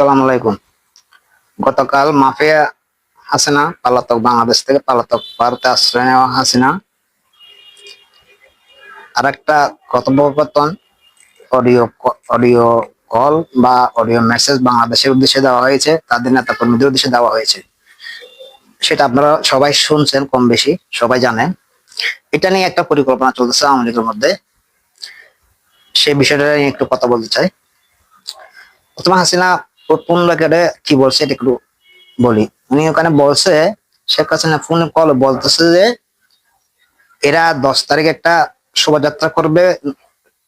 আসসালামু আলাইকুম। গতকাল মাফিয়া হাসিনা, পালাতক বাংলাদেশ থেকে পালাতক ভারতে আশ্রয় নেওয়া হাসিনা। আর একটা কথোপকথন, অডিও অডিও কল বা অডিও মেসেজ বাংলাদেশের উদ্দেশ্যে দেওয়া হয়েছে, তাদের নেতা কর্মীদের উদ্দেশ্যে দেওয়া হয়েছে। সেটা আপনারা সবাই শুনছেন কম বেশি সবাই জানেন। এটা নিয়ে একটা পরিকল্পনা চলতেছে আওয়ামী মধ্যে। সেই বিষয়টা নিয়ে একটু কথা বলতে চাই। প্রথমে হাসিনা কি বলছে এটা একটু বলি। উনি ওখানে বলছে, শেখ হাসিনা ফোন কল বলতেছে যে, এরা দশ তারিখ একটা শোভাযাত্রা করবে,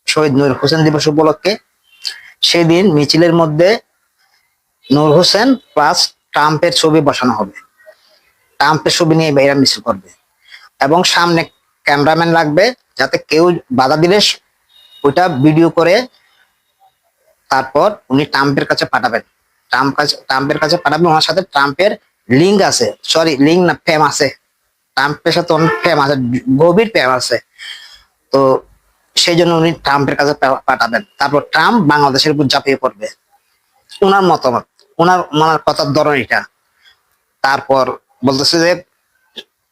শহীদ নূর হোসেন দিবস উপলক্ষে। সেদিন মিছিলের মধ্যে নূর হোসেন প্লাস ট্রাম্পের ছবি বসানো হবে। ট্রাম্পের ছবি নিয়ে এরা মিছিল করবে। এবং সামনে ক্যামেরাম্যান লাগবে, যাতে কেউ বাধা দিলে ওইটা ভিডিও করে তারপর উনি ট্রাম্পের কাছে পাঠাবেন। ট্রাম্প কাছে, ট্রাম্পের কাছে পাঠাবেন ওনার সাথে ট্রাম্পের লিঙ্ক আছে। সরি লিঙ্ক না ফেম আছে। ট্রাম্পের সাথে অনেক ফেম আছে, গভীর ফেম আছে। তো সেই জন্য উনি ট্রাম্পের কাছে পাঠাবেন। তারপর ট্রাম্প বাংলাদেশের উপর ঝাঁপিয়ে পড়বে। ওনার মতামত, ওনার ওনার কথার ধরন এটা। তারপর বলতেছে যে,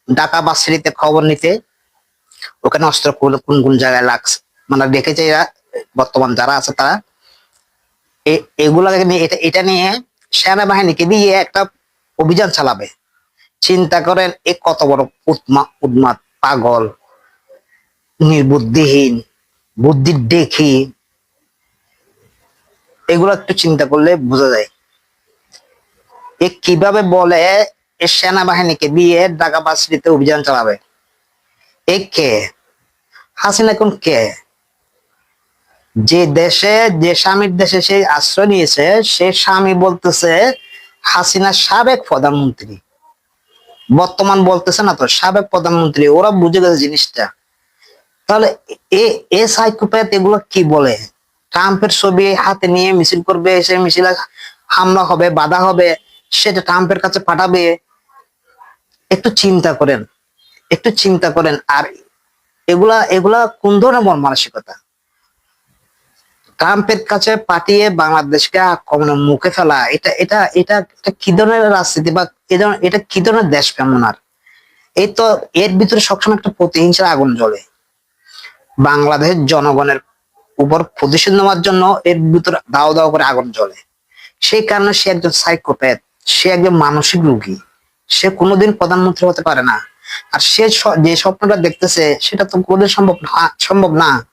ঢাকা বাসিতে খবর নিতে, ওখানে অস্ত্র কোন কোন জায়গায় লাগছে। মানে দেখেছে বর্তমান যারা আছে তারা এগুলা নিয়ে, এটা এটা নিয়ে সেনাবাহিনীকে দিয়ে একটা অভিযান চালাবে। চিন্তা করেন, এ কত বড় উৎমা উন্মাদ পাগল, নির্বুদ্ধিহীন, বুদ্ধির দেখি এগুলো একটু চিন্তা করলে বোঝা যায়। এ কীভাবে বলে এ সেনাবাহিনীকে দিয়ে ঢাকা বাসিতে অভিযান চালাবে? এ কে? হাসিনা কোন কে? যে দেশে, যে স্বামীর দেশে সে আশ্রয় নিয়েছে, সে স্বামী বলতেছে হাসিনা সাবেক প্রধানমন্ত্রী। বর্তমান বলতেছে না তো, সাবেক প্রধানমন্ত্রী, ওরা বুঝে গেছে জিনিসটা। তাহলে এ এ সাইকোপ্যাথ এগুলো কি বলে? ট্রাম্পের ছবি হাতে নিয়ে মিছিল করবে সে মিছিল হামলা হবে, বাধা হবে, সেটা ট্রাম্পের কাছে পাঠাবে। একটু চিন্তা করেন, একটু চিন্তা করেন, আর এগুলা এগুলা কোন ধরনের মন মানসিকতা? ট্রাম্পের কাছে পাঠিয়ে বাংলাদেশকে আক্রমণের মুখে ফেলা, এটা এটা এটা এটা কি ধরনের রাজনীতি বা এটা কি ধরনের দেশ কেমন আর? এই তো এর ভিতরে সবসময় একটা প্রতিহিংসার আগুন জ্বলে। বাংলাদেশের জনগণের উপর প্রতিশোধ নেওয়ার জন্য এর ভিতরে দাও দাও করে আগুন জ্বলে। সেই কারণে সে একজন সাইকোপ্যাথ, সে একজন মানসিক রোগী, সে কোনোদিন প্রধানমন্ত্রী হতে পারে না। আর সে, যে স্বপ্নটা দেখতেছে, সেটা তো কোনোদিন সম্ভব না- সম্ভব না।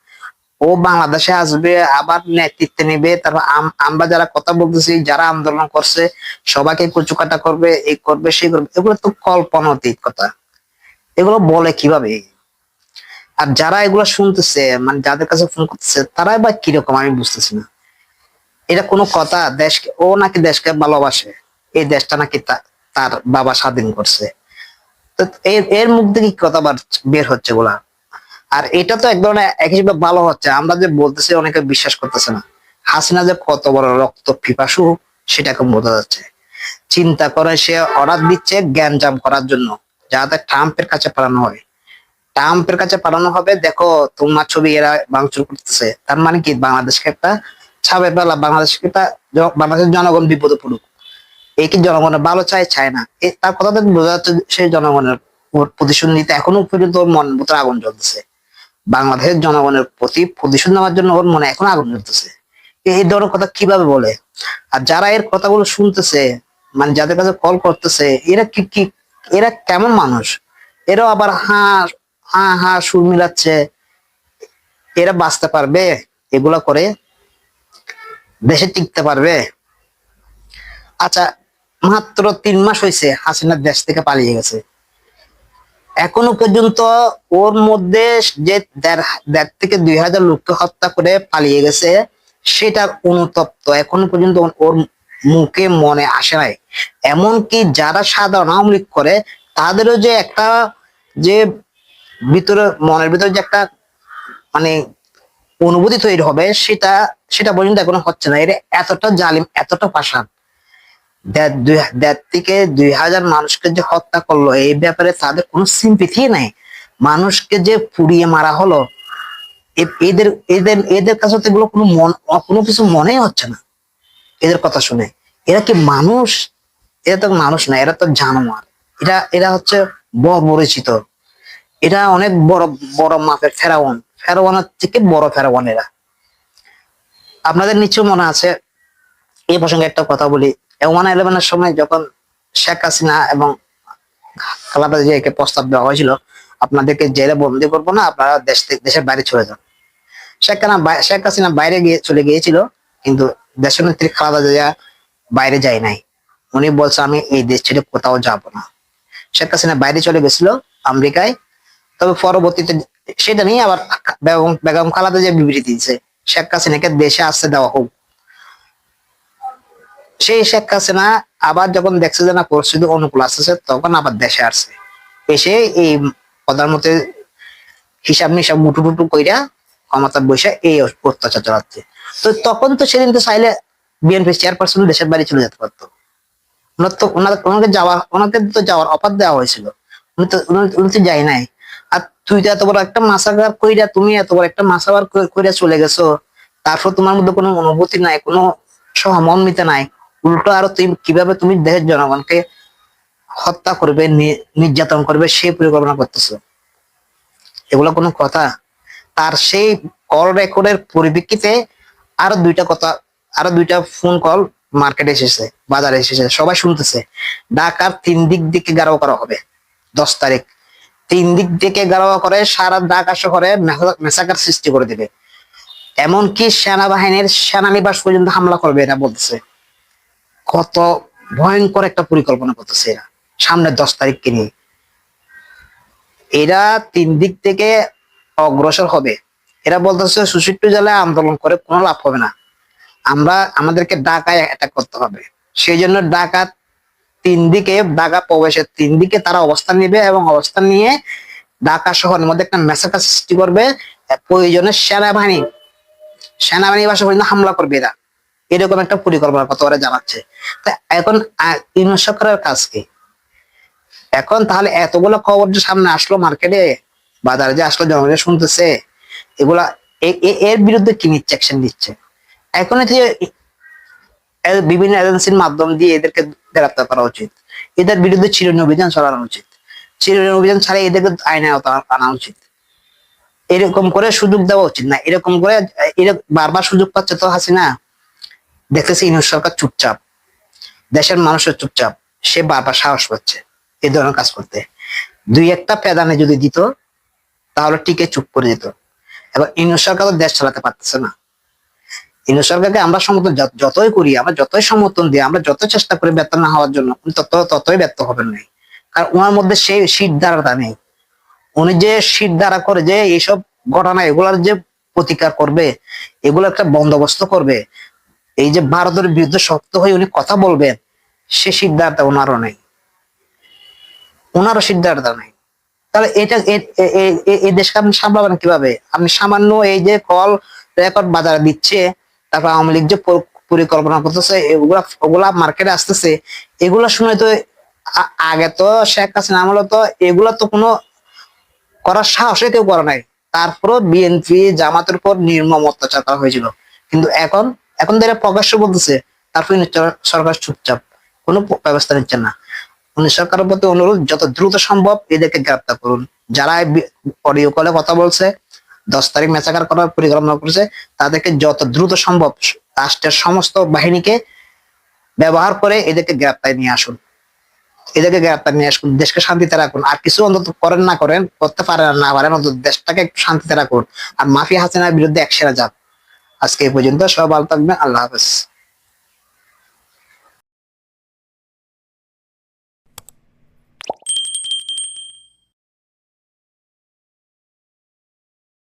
ও বাংলাদেশে আসবে, আবার নেতৃত্বে নেবে। তারপর আম- আমরা যারা কথা বলতেছি, যারা আন্দোলন করছে, সবাইকে কুচুকাটা করবে এই করবে সেই করবে। এগুলো তো কল্পনা অতীত কথা। এগুলো বলে কীভাবে? আর যারা এগুলো শুনতেছে মানে যাদের কাছে ফোন করতেছে, তারাই বা কীরকম, আমি বুঝতেছি না। এটা কোনো কথা? দেশকে, ও নাকি দেশকে ভালোবাসে। এই দেশটা নাকি তার বাবা স্বাধীন করছে। তো এর এর মুখ থেকে কথা বের হচ্ছে গুলা আর এটা তো এক ধরনের, এক হিসেবে ভালো হচ্ছে। আমরা যে বলতেছি, অনেকে বিশ্বাস করতেছে না। হাসিনা যে কত বড় রক্ত পিপাসু এখন বোঝা যাচ্ছে। চিন্তা করে সে অর্ডার দিচ্ছে জ্ঞান জাম করার জন্য, যাতে ট্রাম্পের কাছে পাঠানো হয়। ট্রাম্পের কাছে পাঠানো হবে, দেখো, তোমার ছবি এরা ভাঙচুর করতেছে। তার মানে কি? বাংলাদেশকে একটা ছাপে পেলা বাংলাদেশকে একটা বাংলাদেশের জনগণ বিপদে পড়ুক। এই কি জনগণের ভালো চায় চায় না? তার কথা বোঝা যাচ্ছে সেই জনগণের প্রতিশোধ নিতে এখনও পর্যন্ত মন মতো আগুন জ্বলতেছে। বাংলাদেশের জনগণের প্রতি প্রতিশোধ নেওয়ার জন্য ওর মনে এখন আগুন জ্বলতেছে এই ধরনের কথা কীভাবে বলে? আর যারা এর কথাগুলো শুনতেছে মানে যাদের কাছে কল করতেছে, এরা কি কি এরা কেমন মানুষ? এরাও আবার হা হা হা সুর মিলাচ্ছে। এরা বাঁচতে পারবে? এগুলা করে দেশে টিকতে পারবে? আচ্ছা মাত্র তিন মাস হয়েছে হাসিনা দেশ থেকে পালিয়ে গেছে। এখনও পর্যন্ত ওর মধ্যে যে দেড় থেকে দুই হাজার লোককে হত্যা করে পালিয়ে গেছে সেটার অনুতপ্ত। এখনও পর্যন্ত ওর- ওর মুখে মনে আসে নাই। এমনকি যারা সাধারণ আওয়ামী লীগ করে, তাদেরও যে একটা যে ভিতরে, মনের ভিতরে যে একটা মানে অনুভূতি তৈরি হবে, সেটা সেটা পর্যন্ত এখনও হচ্ছে না। এর এতটা জালিম, এতটা পাশান দেড় থেকে দুই হাজার মানুষকে যে হত্যা করল, এই ব্যাপারে তাদের কোনো সিম্পিথি নাই। মানুষকে যে পুড়িয়ে মারা হলো এদের এদের এদের কাছে এগুলো কোনো মন কোনো কিছু মনেই হচ্ছে না। এদের কথা শুনে। এরা কি মানুষ? এরা তো মানুষ না, এরা তো জানোয়ার। এরা এরা হচ্ছে বর্বরিচিত এটা অনেক বড় বড় মাপের ফেরাওয়ান ফেরাওয়ানের থেকে বড় ফেরাওয়ান এরা। আপনাদের নিশ্চয় মনে আছে এই প্রসঙ্গে একটা কথা বলি। ওয়ান ইলেভেনের সময় যখন শেখ হাসিনা এবং খালাদা জিয়াকে প্রস্তাব দেওয়া হয়েছিল, আপনাদেরকে জেলে বন্দি করব না, আপনারা দেশ দেশের বাইরে চলে যান। শেখ শেখ হাসিনা বাইরে গিয়ে চলে গিয়েছিল, কিন্তু দেশের নেত্রী খালাদা জিয়া বাইরে যায় নাই। উনি বলছে, আমি এই দেশ ছেড়ে কোথাও যাব না। শেখ হাসিনা বাইরে চলে গেছিল আমেরিকায়, তবে পরবর্তীতে সেটা নিয়ে আবার বেগম খালাদা জিয়া বিবৃতি দিয়েছে। শেখ হাসিনাকে দেশে আসতে দেওয়া হোক। সেই শেখ হাসিনা আবার যখন দেখছে যে না পরিস্থিতি অনুকূল আসতেছে তখন আবার দেশে আসছে। এসে এই প্রধানমন্ত্রী হিসাব নিসাব মুটু টুটু কইরা ক্ষমতা বসে এই অত্যাচার চালাচ্ছে। তো তখন তো সেদিন তো চাইলে বিএনপি চেয়ারপারসন দেশের বাড়ি চলে যেতে পারতো। তারপর তোমার মধ্যে কোনো অনুভূতি নাই, কোনো সহমর্মিতা নাই। উল্টো আরও তুমি কীভাবে তুমি দেশের জনগণকে হত্যা করবে নির্যাতন করবে, সেই পরিকল্পনা করতেছো। এগুলো কোনো কথা। তার সেই কল রেকর্ডের পরিপ্রেক্ষিতে আরও দুইটা কথা, আরও দুইটা ফোন কল মার্কেটে এসেছে, বাজারে এসেছে, সবাই শুনতেছে। ঢাকার তিন দিক দিকে গারো করা হবে, দশ তারিখ। তিন দিক থেকে গারো করে সারা ঢাকা শহরে মেসা- মেসাকার সৃষ্টি করে দিবে। এমনকি সেনাবাহিনীর সেনানিবাস পর্যন্ত হামলা করবে, এরা বলতেছে। কত ভয়ঙ্কর একটা পরিকল্পনা করতেছে এরা। সামনে দশ তারিখকে নিয়ে। এরা তিন দিক থেকে অগ্রসর হবে। এরা বলতেছে সুশিট্টু জেলায় আন্দোলন করে কোনো লাভ হবে না। আমরা, আমাদেরকে ঢাকায় অ্যাটাক করতে হবে। সেই জন্য ঢাকা তিন দিকে, ঢাকা প্রবেশের তিন দিকে তারা অবস্থান নেবে এবং অবস্থান নিয়ে ঢাকা শহরের মধ্যে একটা মেসাকা সৃষ্টি করবে। প্রয়োজনে সেনাবাহিনী সেনাবাহিনী বাসা পর্যন্ত হামলা করবে এরা। এরকম একটা পরিকল্পনা কত ওরা জানাচ্ছে। তা এখন ইউনুস সরকারের কাজ কি? এখন তাহলে এতগুলো খবর যে সামনে আসলো মার্কেটে, বাজারে যে আসলো জনগণ শুনতেছে, এগুলা এর বিরুদ্ধে কি নিচ্ছে? অ্যাকশন দিচ্ছে এখন যে বিভিন্ন এজেন্সির মাধ্যম দিয়ে এদেরকে গ্রেপ্তার করা উচিত। এদের বিরুদ্ধে চিরুনি অভিযান চালানো উচিত। চিরুনি অভিযান ছাড়া এদেরকে আইনে আনা উচিত। এরকম করে সুযোগ দেওয়া উচিত না। এরকম করে বারবার সুযোগ পাচ্ছে তো হাসিনা। দেখতেছি ইউনুস সরকার চুপচাপ। দেশের মানুষের চুপচাপ। সে বারবার সাহস পাচ্ছে এই ধরনের কাজ করতে। দুই একটা পেদানে যদি দিত, তাহলে টিকে চুপ করে যেত। এবার ইউনুস সরকার দেশ চালাতে পারতেছে না। ইউনুস সরকারকে আমরা সমর্থন যতই করি, আমরা যতই সমর্থন দিই, আমরা যত চেষ্টা করি ব্যর্থ না হওয়ার জন্য তত ততই ব্যর্থ হবেন নাই। কারণ ওনার মধ্যে সেই শীত দ্বারাটা নেই। উনি যে শীত দ্বারা করে যে এইসব ঘটনা, এগুলার যে প্রতিকার করবে, এগুলো একটা বন্দোবস্ত করবে এই যে ভারতের বিরুদ্ধে শক্ত হয়ে উনি কথা বলবেন, সে সিদ্ধার্থ ওনারও নেই। ওনারও সিদ্ধার্থ নেই। তাহলে এটা এই দেশকে আপনি সামলাবেন কীভাবে? আপনি সামান্য এই যে কল রেকর্ড বাজারে দিচ্ছে, তারপর আওয়ামী লীগ যে পরিকল্পনা করতেছে, এগুলা, ওগুলা মার্কেটে আসতেছে, এগুলা শুনে তো আগে তো শেখ হাসিনা আমলে তো এগুলা তো কোনো করার সাহসে কেউ করে নাই। তারপরও বিএনপি জামাতের উপর নির্মম অত্যাচার করা হয়েছিল। কিন্তু এখন এখন তারা প্রকাশ্য বলতেছে, তারপর সরকার চুপচাপ, কোনো ব্যবস্থা নিচ্ছে না। উনি সরকারের প্রতি অনুরোধ, যত দ্রুত সম্ভব এদেরকে গ্রেপ্তার করুন। যারা অডিও কলে কথা বলছে, দশ তারিখ মেচাকার করার পরিকল্পনা করছে, তাদেরকে যত দ্রুত সম্ভব রাষ্ট্রের সমস্ত বাহিনীকে ব্যবহার করে এদেরকে গ্রেপ্তার নিয়ে আসুন। এদেরকে গ্রেপ্তার নিয়ে আসুন, দেশকে শান্তিতে রাখুন। আর কিছু অন্তত করেন না করেন, করতে পারেন না পারেন, অন্তত দেশটাকে শান্তিতে রাখুন। আর মাফিয়া হাসিনার বিরুদ্ধে একসাথে যান আজকে এই পর্যন্ত সবাই ভালো থাকবেন আল্লাহ হাফেজ